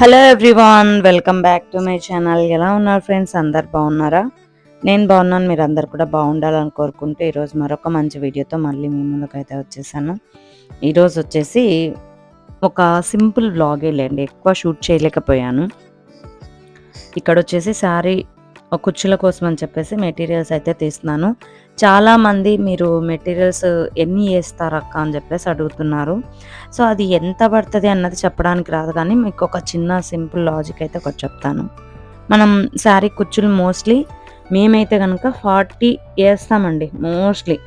Hello everyone welcome back to my channel ఎలా ఉన్నారు friends అందరు బాగున్నారా? నేను బాగున్నాను మీరు అందరు కూడా బాగుండాలని కోరుకుంటూ ఈరోజు మరొక మంచి వీడియోతో మళ్ళీ మీ ముందుకైతే వచ్చేసాను. ఈరోజు వచ్చేసి ఒక సింపుల్ వ్లాగే లేండి ఎక్కువ షూట్ చేయలేకపోయాను. ఇక్కడ వచ్చేసి శారీ కుచ్చుల కోసం అని చెప్పేసి మెటీరియల్స్ అయితే తీస్తున్నాను. చాలామంది మీరు మెటీరియల్స్ ఎన్ని వేస్తారు అక్క అని చెప్పేసి అడుగుతున్నారు. సో అది ఎంత పడుతుంది అన్నది చెప్పడానికి రాదు కానీ మీకు ఒక చిన్న సింపుల్ లాజిక్ అయితే ఒకటి చెప్తాను. మనం శారీ కుచ్చులు మోస్ట్లీ మేమైతే కనుక ఫార్టీ వేస్తామండి మోస్ట్లీ.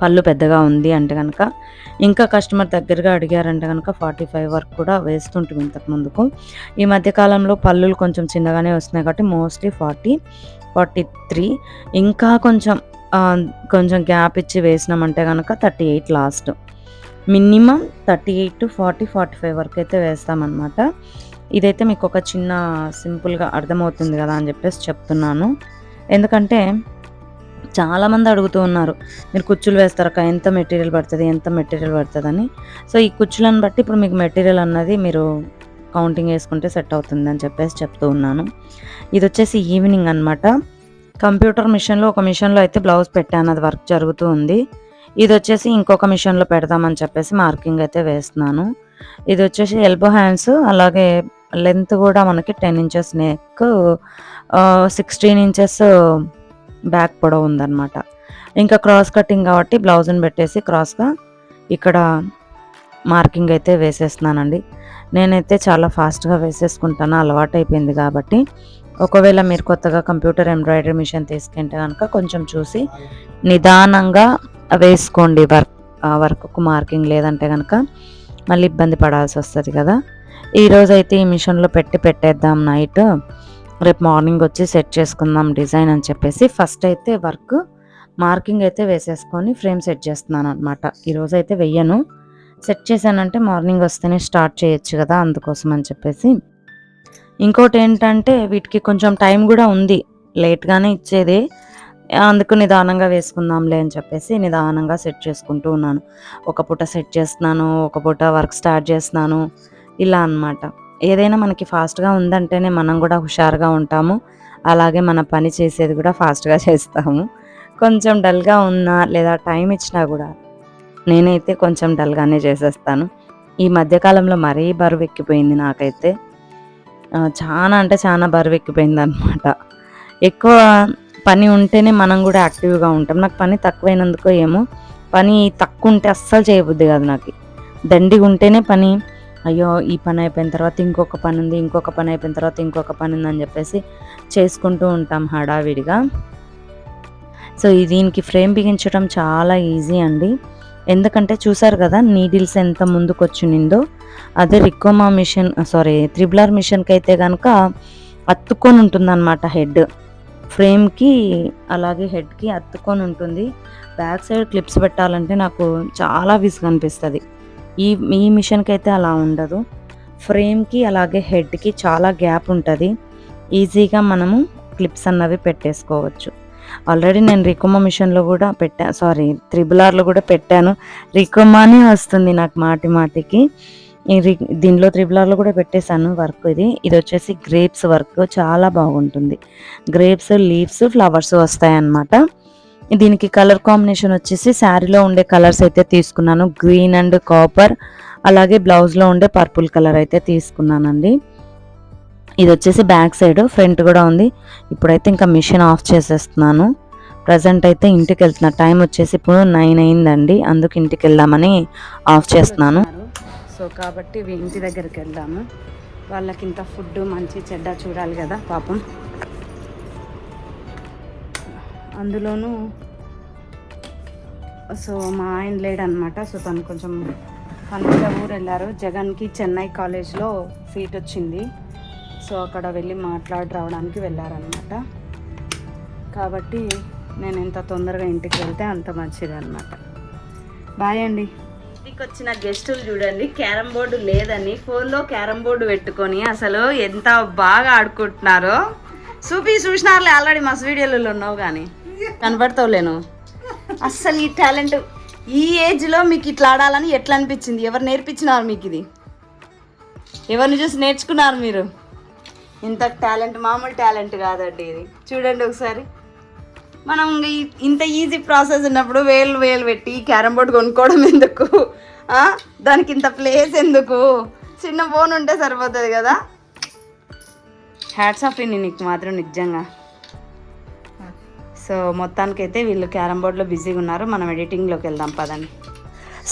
పళ్ళు పెద్దగా ఉంది అంటే కనుక ఇంకా కస్టమర్ దగ్గరగా అడిగారంటే కనుక ఫార్టీ ఫైవ్ వరకు కూడా వేస్తుంటాం ఇంతకు ముందుకు. ఈ మధ్యకాలంలో పళ్ళు పళ్ళులు కొంచెం చిన్నగానే వస్తున్నాయి కాబట్టి మోస్ట్లీ ఫార్టీ ఫార్టీ త్రీ. ఇంకా కొంచెం కొంచెం గ్యాప్ ఇచ్చి వేసినామంటే కనుక thirty eight last. Minimum thirty eight to forty forty five వరకు అయితే వేస్తామన్నమాట. ఇదైతే మీకు ఒక చిన్న సింపుల్గా అర్థమవుతుంది కదా అని చెప్పేసి చెప్తున్నాను. ఎందుకంటే చాలామంది అడుగుతూ ఉన్నారు మీరు కుచ్చులు వేస్తారక ఎంత మెటీరియల్ పడుతుంది ఎంత మెటీరియల్ పడుతుంది అని సో ఈ కుచ్చులను బట్టి ఇప్పుడు మీకు మెటీరియల్ అన్నది మీరు కౌంటింగ్ వేసుకుంటే సెట్ అవుతుంది అని చెప్పేసి చెప్తూ ఉన్నాను. ఇది వచ్చేసి ఈవినింగ్ అనమాట కంప్యూటర్ మిషన్లో ఒక మిషన్లో అయితే బ్లౌజ్ పెట్టాను అది వర్క్ జరుగుతూ ఉంది. ఇది వచ్చేసి ఇంకొక మిషన్లో పెడదామని చెప్పేసి మార్కింగ్ అయితే వేస్తున్నాను. ఇది వచ్చేసి ఎల్బో హ్యాండ్స్ అలాగే లెంత్ కూడా మనకి ten inches neck sixteen inches back పొడవు ఉందన్నమాట. ఇంకా క్రాస్ కటింగ్ కాబట్టి బ్లౌజ్ని పెట్టేసి క్రాస్గా ఇక్కడ మార్కింగ్ అయితే వేసేస్తున్నానండి. నేనైతే చాలా ఫాస్ట్గా వేసేసుకుంటాను అలవాటు అయిపోయింది కాబట్టి. ఒకవేళ మీరు కొత్తగా కంప్యూటర్ ఎంబ్రాయిడరీ మిషన్ తీసుకుంటే కనుక కొంచెం చూసి నిదానంగా వేసుకోండి వర్క్ వర్క్కు మార్కింగ్ లేదంటే కనుక మళ్ళీ ఇబ్బంది పడాల్సి వస్తుంది కదా. ఈరోజు అయితే ఈ మిషన్లో పెట్టి పెట్టేద్దాం నైట్. రేపు మార్నింగ్ వచ్చి సెట్ చేసుకుందాం డిజైన్ అని చెప్పేసి ఫస్ట్ అయితే వర్క్ మార్కింగ్ అయితే వేసేసుకొని ఫ్రేమ్ సెట్ చేస్తున్నాను అనమాట ఈరోజు అయితే వెయ్యను. సెట్ చేశానంటే మార్నింగ్ వస్తేనే స్టార్ట్ చేయొచ్చు కదా అందుకోసం అని చెప్పేసి ఇంకోటి ఏంటంటే వీటికి కొంచెం టైం కూడా ఉంది. లేట్గానే ఇచ్చేది. అందుకు నిదానంగా వేసుకుందాంలే అని చెప్పేసి నిదానంగా సెట్ చేసుకుంటూ ఉన్నాను. ఒక పూట సెట్ చేస్తున్నాను ఒక పూట వర్క్ స్టార్ట్ చేస్తున్నాను ఇలా అన్నమాట. ఏదైనా మనకి ఫాస్ట్గా ఉందంటేనే మనం కూడా హుషారుగా ఉంటాము. అలాగే మన పని చేసేది కూడా ఫాస్ట్గా చేస్తాము. కొంచెం డల్గా ఉన్నా లేదా టైం ఇచ్చినా కూడా నేనైతే కొంచెం డల్గానే చేసేస్తాను. ఈ మధ్యకాలంలో మరీ బరువు ఎక్కిపోయింది నాకైతే. చాలా అంటే చాలా బరువు ఎక్కిపోయింది అనమాట ఎక్కువ పని ఉంటేనే మనం కూడా యాక్టివ్గా ఉంటాం. నాకు పని తక్కువైనందుకో ఏమో పని తక్కువ ఉంటే అస్సలు చేయబుద్ది కాదు నాకు. దండిగా ఉంటేనే పని అయ్యో ఈ పని అయిపోయిన తర్వాత ఇంకొక పని ఉంది ఇంకొక పని అయిపోయిన తర్వాత ఇంకొక పని ఉందని చెప్పేసి చేసుకుంటూ ఉంటాం హడావిడిగా. సో దీనికి ఫ్రేమ్ బిగించడం చాలా ఈజీ అండి. ఎందుకంటే చూసారు కదా నీడిల్స్ ఎంత ముందుకు అదే రికోమా మిషన్ సారీ త్రిబులర్ మిషన్కి అయితే కనుక అత్తుకొని ఉంటుందన్నమాట హెడ్. ఫ్రేమ్కి అలాగే హెడ్కి అత్తుకొని ఉంటుంది బ్యాక్ సైడ్ క్లిప్స్ పెట్టాలంటే నాకు చాలా విసుగు అనిపిస్తుంది ఈ ఈ మిషన్కి అయితే అలా ఉండదు. ఫ్రేమ్కి అలాగే హెడ్కి చాలా గ్యాప్ ఉంటుంది. ఈజీగా మనము క్లిప్స్ అన్నవి పెట్టేసుకోవచ్చు. ఆల్రెడీ నేను రికుమ మిషన్లో కూడా పెట్టా సారీ త్రిబులార్లో కూడా పెట్టాను. రికుమానే వస్తుంది నాకు మాటి మాటికి. ఈ రి- దీనిలో త్రిబులార్లో కూడా పెట్టేశాను వర్క్ ఇది. ఇది వచ్చేసి గ్రేప్స్ వర్క్ చాలా బాగుంటుంది. గ్రేప్స్ లీవ్స్ ఫ్లవర్స్ వస్తాయి అన్నమాట దీనికి కలర్ కాంబినేషన్ వచ్చేసి శారీలో ఉండే కలర్స్ అయితే తీసుకున్నాను. గ్రీన్ అండ్ కాపర్ అలాగే బ్లౌజ్లో ఉండే పర్పుల్ కలర్ అయితే తీసుకున్నానండి. ఇది వచ్చేసి బ్యాక్ సైడ్ ఫ్రంట్ కూడా ఉంది. ఇప్పుడైతే ఇంకా మిషన్ ఆఫ్ చేసేస్తున్నాను. ప్రజెంట్ అయితే ఇంటికి వెళ్తున్నా టైం వచ్చేసి ఇప్పుడు నైన్ అయిందండి. అందుకు ఇంటికి వెళ్దామని ఆఫ్ చేస్తున్నాను. సో కాబట్టి ఇంటి దగ్గరికి వెళ్దాము. వాళ్ళకి ఇంత ఫుడ్ మంచి చెడ్డ చూడాలి కదా పాపం. అందులోనూ సో మా ఆయన లేడనమాట సో తను కొంచెం పని ఊరు వెళ్ళారు. జగన్కి చెన్నై కాలేజ్లో సీట్ వచ్చింది. సో అక్కడ వెళ్ళి మాట్లాడి రావడానికి వెళ్ళారనమాట కాబట్టి నేను ఎంత తొందరగా ఇంటికి వెళ్తే అంత మంచిది అనమాట బాయ్ అండి. ఇంటికి వచ్చిన గెస్టులు చూడండి క్యారం బోర్డు లేదని ఫోన్లో క్యారం బోర్డు పెట్టుకొని అసలు ఎంత బాగా ఆడుకుంటున్నారో. చూపి చూసినారులే ఆల్రెడీ మస్తు వీడియోలలో ఉన్నావు కానీ. కనపడతావులేను అస్సలు ఈ టాలెంట్ ఈ ఏజ్లో మీకు ఇట్లా ఆడాలని ఎట్లా అనిపించింది? ఎవరు నేర్పించినారు మీకు ఇది? ఎవరిని చూసి నేర్చుకున్నారు మీరు? ఇంత టాలెంట్ మామూలు టాలెంట్ కాదండి ఇది. చూడండి ఒకసారి. మనం ఇంత ఈజీ ప్రాసెస్ ఉన్నప్పుడు వేలు వేలు పెట్టి క్యారమ్ బోర్డ్ కొనుక్కోవడం ఎందుకు? దానికి ఇంత ప్లేస్ ఎందుకు? చిన్న ఫోన్ ఉంటే సరిపోతుంది కదా? హ్యాట్స్ ఆఫ్ ఇన్ నీకు మాత్రం నిజంగా. సో మొత్తానికైతే వీళ్ళు క్యారమ్ బోర్డ్లో బిజీగా ఉన్నారు. మనం ఎడిటింగ్లోకి వెళ్దాం పదండి.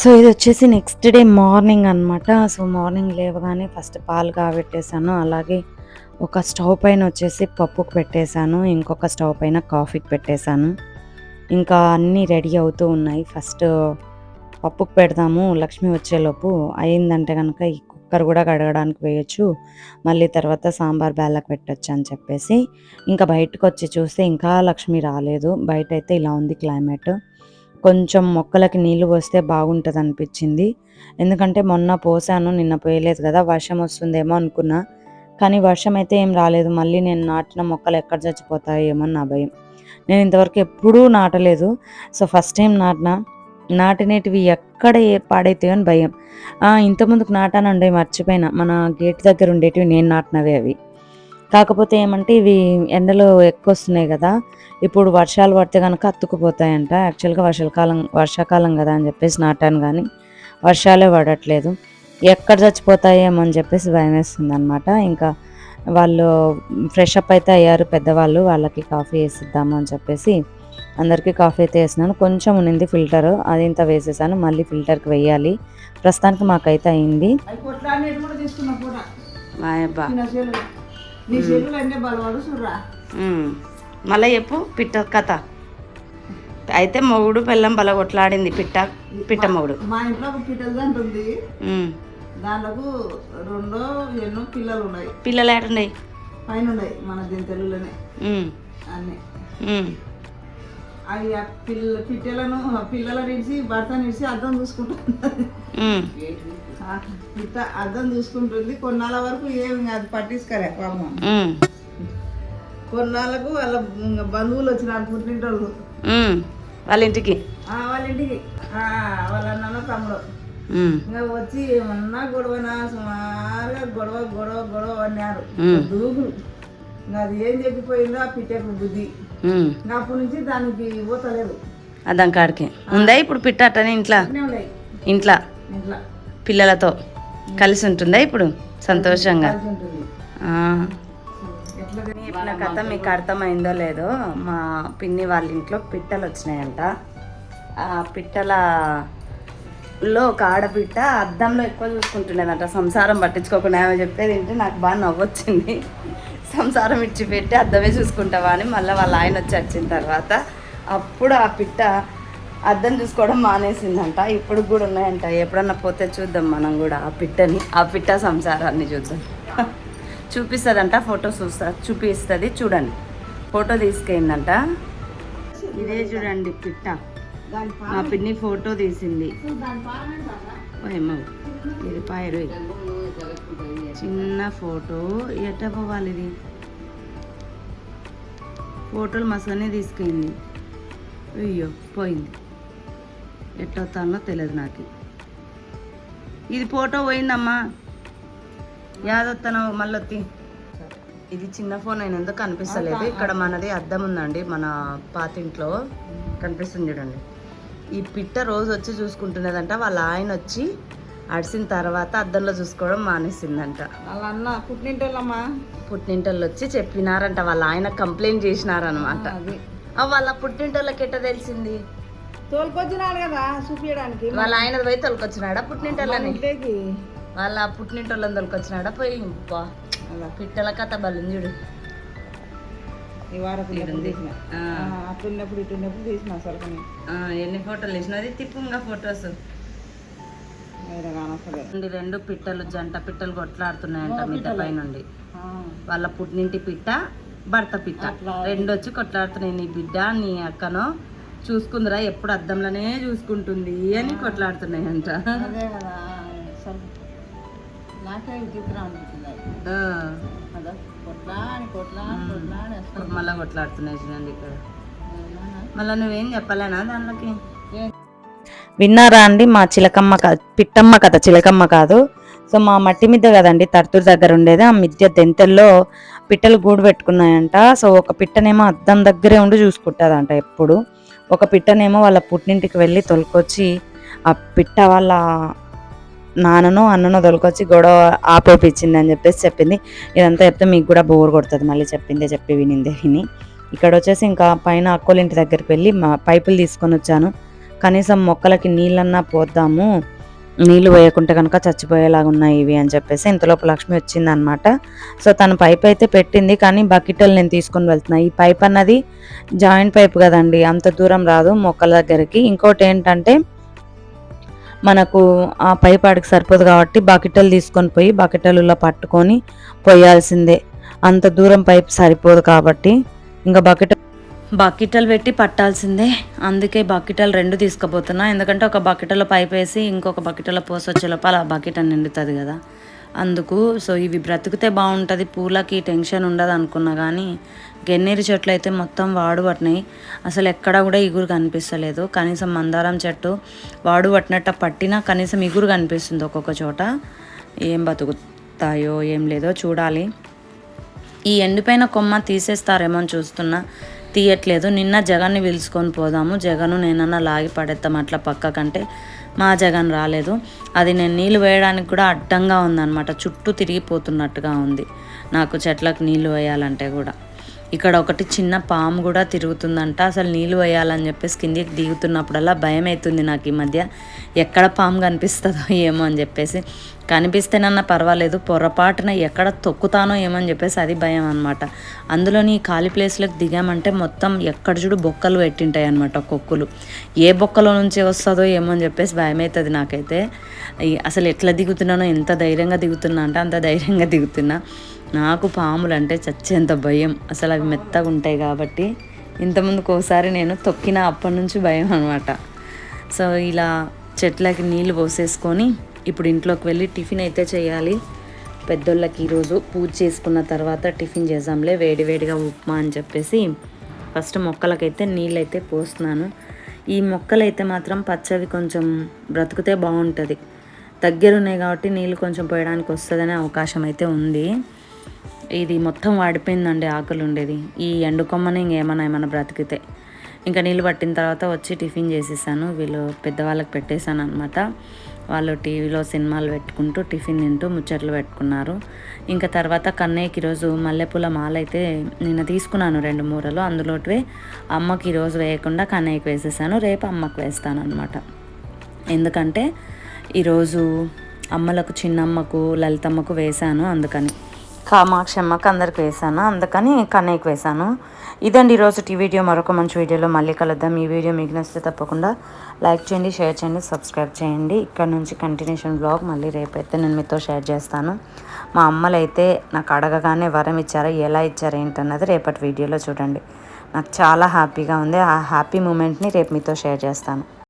సో ఇది వచ్చేసి నెక్స్ట్ డే మార్నింగ్ అనమాట సో మార్నింగ్ లేవగానే ఫస్ట్ పాలు కాబెట్టేశాను. అలాగే ఒక స్టవ్ పైన వచ్చేసి పప్పుకు పెట్టేశాను ఇంకొక స్టవ్ పైన కాఫీకి పెట్టేశాను. ఇంకా అన్నీ రెడీ అవుతూ ఉన్నాయి. ఫస్ట్ పప్పుకు పెడదాము లక్ష్మి వచ్చేలోపు అయిందంటే కనుక ఈ కుక్కర్ కూడా కడగడానికి వేయచ్చు. మళ్ళీ తర్వాత సాంబార్ బేళ్ళకి పెట్టచ్చు అని చెప్పేసి. ఇంకా బయటకు వచ్చి చూస్తే ఇంకా లక్ష్మి రాలేదు. బయట అయితే ఇలా ఉంది క్లైమేట్. కొంచెం మొక్కలకి నీళ్ళు పోస్తే బాగుంటుంది అనిపించింది ఎందుకంటే మొన్న పోసాను నిన్న పోయలేదు కదా వర్షం వస్తుందేమో అనుకున్నా. కానీ వర్షం అయితే ఏం రాలేదు. మళ్ళీ నేను నాటిన మొక్కలు ఎక్కడ చచ్చిపోతాయేమో నా భయం. నేను ఇంతవరకు ఎప్పుడూ నాటలేదు. సో ఫస్ట్ టైం నాటిన. నాటినేటివి ఎక్కడ ఏ పాడైతాయో అని భయం. ఇంతకుముందుకు నాటానండి మర్చిపోయినా. మన గేట్ దగ్గర ఉండేటివి నేను నాటినవే అవి. కాకపోతే ఏమంటే ఇవి ఎండలు ఎక్కువ వస్తున్నాయి కదా. ఇప్పుడు వర్షాలు పడితే కనుక అత్తుకుపోతాయంట యాక్చువల్గా వర్షాకాలం వర్షాకాలం కదా అని చెప్పేసి నాటాను కానీ వర్షాలే పడట్లేదు. ఎక్కడ చచ్చిపోతాయేమో అని చెప్పేసి భయం వేస్తుంది అనమాట ఇంకా వాళ్ళు ఫ్రెష్ అప్ అయితే అయ్యారు పెద్దవాళ్ళు వాళ్ళకి కాఫీ వేసిద్దాము అని చెప్పేసి అందరికీ కాఫీ అయితే వేసినాను కొంచెం ఉన్నింది ఫిల్టర్ అది ఇంత వేసేసాను మళ్ళీ ఫిల్టర్కి వేయాలి. ప్రస్తుతానికి మాకైతే అయింది. మళ్ళీ చెప్పు పిట్ట కథ. అయితే మొగుడు పిల్లం బల కొట్లాడింది పిట్ట పిట్ట మొగుడు. మా ఇంట్లో పిట్టల. దాంట్లో రెండో ఎన్నో పిల్లలు ఉన్నాయి పిల్లలు ఏటండి పైన ఉన్నాయి మన దీని తెలుగులోనే. అన్నీ. అవి ఆ పిల్ల పిట్టెలను పిల్లల నిడిచి భర్త నిడిచి అద్దం చూసుకుంటుంది. పిట్ట అద్దం చూసుకుంటుంది. కొన్నాళ్ళ వరకు ఏమి అది పట్టించుకోలే పాపం. కొన్నాళ్ళకు వాళ్ళ బంధువులు వచ్చినారు పుట్టింటోళ్ళు. వాళ్ళ ఇంటికి? వాళ్ళ ఇంటికి. వాళ్ళ నాన్న తమ్ముడు. ఇంకా వచ్చి ఏమన్నా గొడవనా? సుమారుగా గొడవ గొడవ గొడవ అన్నారు. దూకులు ఇంకా అది ఏం చెప్పిపోయిందో ఆ పిట్టకు బుద్ధి. ఇంకా అప్పటి నుంచి దానికి పోతలేదు. అద్దం కాడికి ఉందా ఇప్పుడు పిట్ట అట్టనే ఇంట్లో? ఇంట్లో? ఇంట్లో. పిల్లలతో? కలిసి ఉంటుందా ఇప్పుడు? సంతోషంగా? చెప్పిన కథ మీకు అర్థమైందో లేదో మా పిన్ని వాళ్ళ ఇంట్లో పిట్టలు వచ్చినాయంట. ఆ లో ఒక ఆడపిట్ట అద్దంలో ఎక్కువ చూసుకుంటుండేదంట. సంసారం పట్టించుకోకుండా ఆమె చెప్పేది ఏంటి? నాకు బాగా నవ్వొచ్చింది. సంసారం ఇచ్చిపెట్టి అద్దమే చూసుకుంటావా అని మళ్ళీ వాళ్ళ ఆయన వచ్చి వచ్చిన తర్వాత అప్పుడు ఆ పిట్ట అద్దం చూసుకోవడం మానేసిందంట. ఇప్పుడు కూడా ఉన్నాయంట. ఎప్పుడన్నా పోతే చూద్దాం మనం కూడా ఆ పిట్టని ఆ పిట్ట సంసారాన్ని చూద్దాం. చూపిస్తుందంట ఫోటో చూస్తా చూపిస్తుంది. చూడండి. ఫోటో తీసుకెళ్ళిందంట. ఇదే చూడండి పిట్ట. మా పిన్ని ఫోటో తీసింది. ఇది పాయరు చిన్న ఫోటో. ఎట్ట పోవాలి ఇది? ఫోటోలు మసనే తీసుకెళ్ళింది. అయ్యో పోయింది. ఎట్టవుతానో తెలియదు నాకు. ఇది ఫోటో పోయిందమ్మా. యాదొత్తనో మళ్ళొత్తి ఇది చిన్న ఫోన్ అయినందుకు కనిపిస్తలేదు? ఇక్కడ మనది అద్దం ఉందండి మన పాతింట్లో కనిపిస్తుంది చూడండి. ఈ పిట్ట రోజు వచ్చి చూసుకుంటున్నదంట. వాళ్ళ ఆయన వచ్చి అడిసిన తర్వాత అద్దంలో చూసుకోవడం మానేసిందంట. వాళ్ళ అన్న పుట్టింటోళ్ళమ్మా పుట్టింటోళ్ళు వచ్చి చెప్పినారంట. వాళ్ళ ఆయన కంప్లైంట్ చేసినారనమాట వాళ్ళ పుట్టింటోళ్ళకి ఎట్ట తెలిసింది? తోలుకొచ్చినాడు కదా చూపించడానికి వాళ్ళ ఆయన పోయి తొలకొచ్చినాడా పుట్టింటోళ్ళని ఇంట్లోకి. వాళ్ళ పుట్టింటోళ్ళని తొలకొచ్చినాడా పోయి? పిట్టల కథ బలం చూడు. ఈ వారం ఈడుంది. ఆ, అట్టున్నప్పుడు ఇట్టున్నప్పుడు తీసిన అసలు ఎన్ని ఫోటోలు వేసినది తిప్పుగా ఫొటోస్. రెండు పిట్టలు జంట పిట్టలు కొట్లాడుతున్నాయంట మిద్ద పై నుండి వాళ్ళ పుట్టినింటి పిట్ట భర్త పిట్ట. రెండు వచ్చి కొట్లాడుతున్నాయి నీ బిడ్డ నీ అక్కనో. చూసుకుందిరా ఎప్పుడు అద్దంలోనే చూసుకుంటుంది అని కొట్లాడుతున్నాయంట. నాకే అసలు ఇప్పుడు మళ్ళా కొట్లాడుతున్నాయి చూడండి ఇక్కడ. మళ్ళీ నువ్వేం చెప్పలేనా దాంట్లోకి? విన్నారా అండి మా చిలకమ్మ క- పిట్టమ్మ కథ చిలకమ్మ కాదు. సో మా మట్టి మిద్ద కదండి తర్తూరు దగ్గర ఉండేది. ఆ మిద్య దెంతల్లో పిట్టలు గూడు పెట్టుకున్నాయంట. సో ఒక పిట్టనేమో అద్దం దగ్గరే ఉండి చూసుకుంటుందంట ఎప్పుడు. ఒక పిట్టనేమో వాళ్ళ పుట్టింటికి వెళ్ళి తొలకొచ్చి ఆ పిట్ట వాళ్ళ నాన్నను అన్నను తొలకొచ్చి గొడవ ఆపేపించింది అని చెప్పేసి చెప్పింది. ఇదంతా చెప్తే మీకు కూడా బోర్ కొడుతుంది. మళ్ళీ చెప్పిందే చెప్పి వినిందే విని. ఇక్కడ వచ్చేసి ఇంకా పైన అక్కోళ్ళ ఇంటి దగ్గరికి వెళ్ళి మా పైపులు తీసుకొని వచ్చాను. కనీసం మొక్కలకి నీళ్ళన్నా పోద్దాము. నీళ్ళు వేయకుంటే కనుక చచ్చిపోయేలాగా ఉన్నాయి ఇవి అని చెప్పేసి ఇంతలోపు లక్ష్మి వచ్చిందనమాట. సో తన పైప్ అయితే పెట్టింది కానీ బకెట్లు నేను తీసుకొని వెళ్తున్నా. ఈ పైప్ అన్నది జాయింట్ పైప్ కదండి అంత దూరం రాదు మొక్కల దగ్గరికి. ఇంకోటి ఏంటంటే మనకు ఆ పైప్ ఆడికి సరిపోదు కాబట్టి బకెటలు తీసుకొని పోయి బకెటలులో పట్టుకొని పోయాల్సిందే. అంత దూరం పైప్ సరిపోదు కాబట్టి ఇంకా బకెట్ బకెటలు పెట్టి పట్టాల్సిందే. అందుకే బకెటలు రెండు తీసుకుపోతున్నా. ఎందుకంటే ఒక బకెటలో పైప్ వేసి ఇంకొక బకెటలో పోసొచ్చే లోపల ఆ బకెట్ అని నిండుతుంది కదా. అందుకు సో ఇవి బ్రతికితే బాగుంటుంది పూలకి టెన్షన్ ఉండదు అనుకున్నా కానీ గన్నేరు చెట్లు అయితే మొత్తం వాడు పట్టినాయి అసలు ఎక్కడ కూడా ఇగురు కనిపిస్తలేదు. కనీసం మందారం చెట్టు వాడు పట్టినట్ట పట్టినా కనీసం ఇగురు కనిపిస్తుంది ఒక్కొక్క చోట. ఏం బతుకుతాయో ఏం లేదో చూడాలి. ఈ ఎండిపోయిన కొమ్మ తీసేస్తారేమో అని చూస్తున్నా. తీయట్లేదు. నిన్న జగన్ని పిలుచుకొని పోదాము. జగను నేనన్నా లాగి పడేద్దాం అట్లా పక్కకంటే మా జగన్ రాలేదు. అది నేను నీళ్ళు వేయడానికి కూడా అడ్డంగా ఉందన్నమాట. చుట్టూ తిరిగిపోతున్నట్టుగా ఉంది. నాకు చెట్లకు నీళ్ళు వేయాలంటే కూడా. ఇక్కడ ఒకటి చిన్న పాము కూడా తిరుగుతుందంట. అసలు నీళ్ళు వేయాలని చెప్పేసి కిందికి దిగుతున్నప్పుడల్లా భయం అవుతుంది నాకు ఈ మధ్య. ఎక్కడ పాము కనిపిస్తుందో ఏమో అని చెప్పేసి. కనిపిస్తేనన్నా పర్వాలేదు పొరపాటున ఎక్కడ తొక్కుతానో ఏమో అని చెప్పేసి అది భయం అనమాట అందులోని ఈ ఖాళీ ప్లేస్లోకి దిగామంటే మొత్తం ఎక్కడ చూడు బొక్కలు పెట్టింటాయి అనమాట కొక్కులు. ఏ బొక్కలో నుంచి వస్తుందో ఏమో అని చెప్పేసి భయం అవుతుంది నాకైతే అసలు ఎట్లా దిగుతున్నానో ఎంత ధైర్యంగా దిగుతున్నా అంటే అంత ధైర్యంగా దిగుతున్నా. నాకు పాములు అంటే చచ్చేంత భయం. అసలు అవి మెత్తగా ఉంటాయి కాబట్టి ఇంతకుముందుకు ఒకసారి నేను తొక్కిన అప్పటి నుంచి భయం అనమాట సో ఇలా చెట్లకి నీళ్ళు పోసేసుకొని ఇప్పుడు ఇంట్లోకి వెళ్ళి టిఫిన్ అయితే చేయాలి. పెద్దోళ్ళకి ఈరోజు పూజ చేసుకున్న తర్వాత టిఫిన్ చేసాంలే వేడి వేడిగా ఉప్మా అని చెప్పేసి ఫస్ట్ మొక్కలకైతే నీళ్ళు అయితే పోస్తున్నాను. ఈ మొక్కలు అయితే మాత్రం పచ్చవి కొంచెం బ్రతికితే బాగుంటుంది. దగ్గరున్నాయి కాబట్టి నీళ్ళు కొంచెం పోయడానికి వస్తుందనే అవకాశం అయితే ఉంది. ఇది మొత్తం వాడిపోయిందండి ఆకులు ఉండేది ఈ ఎండు కొమ్మని ఇంకేమన్నా ఏమన్నా బ్రతికితే. ఇంకా నీళ్ళు పట్టిన తర్వాత వచ్చి టిఫిన్ చేసేసాను. వీళ్ళు పెద్దవాళ్ళకి పెట్టేశాను అనమాట వాళ్ళు టీవీలో సినిమాలు పెట్టుకుంటూ టిఫిన్ తింటూ ముచ్చట్లు పెట్టుకున్నారు. ఇంకా తర్వాత కన్నయ్యకి ఈరోజు మల్లెపూల మాల అయితే నిన్న తీసుకున్నాను రెండు మూరలు. అందులోటివే అమ్మకి ఈరోజు వేయకుండా కన్నయ్యకి వేసేసాను. రేపు అమ్మకు వేస్తాను అనమాట ఎందుకంటే ఈరోజు అమ్మలకు చిన్నమ్మకు లలితమ్మకు వేశాను అందుకని. కామాక్షి అందరికి వేసాను. అందుకని కన్నయ్యకి వేసాను. ఇదండి ఈరోజు టీ వీడియో. మరొక మంచి వీడియోలో మళ్ళీ కలుద్దాం. ఈ వీడియో మీకు నచ్చితే తప్పకుండా లైక్ చేయండి షేర్ చేయండి సబ్స్క్రైబ్ చేయండి. ఇక్కడ నుంచి కంటిన్యూషన్ బ్లాగ్ మళ్ళీ రేపైతే నేను మీతో షేర్ చేస్తాను. మా అమ్మలు అయితే నాకు అడగగానే వరం ఇచ్చారా ఎలా ఇచ్చారా ఏంటన్నది రేపటి వీడియోలో చూడండి. నాకు చాలా హ్యాపీగా ఉంది. ఆ హ్యాపీ మూమెంట్ని రేపు మీతో షేర్ చేస్తాను.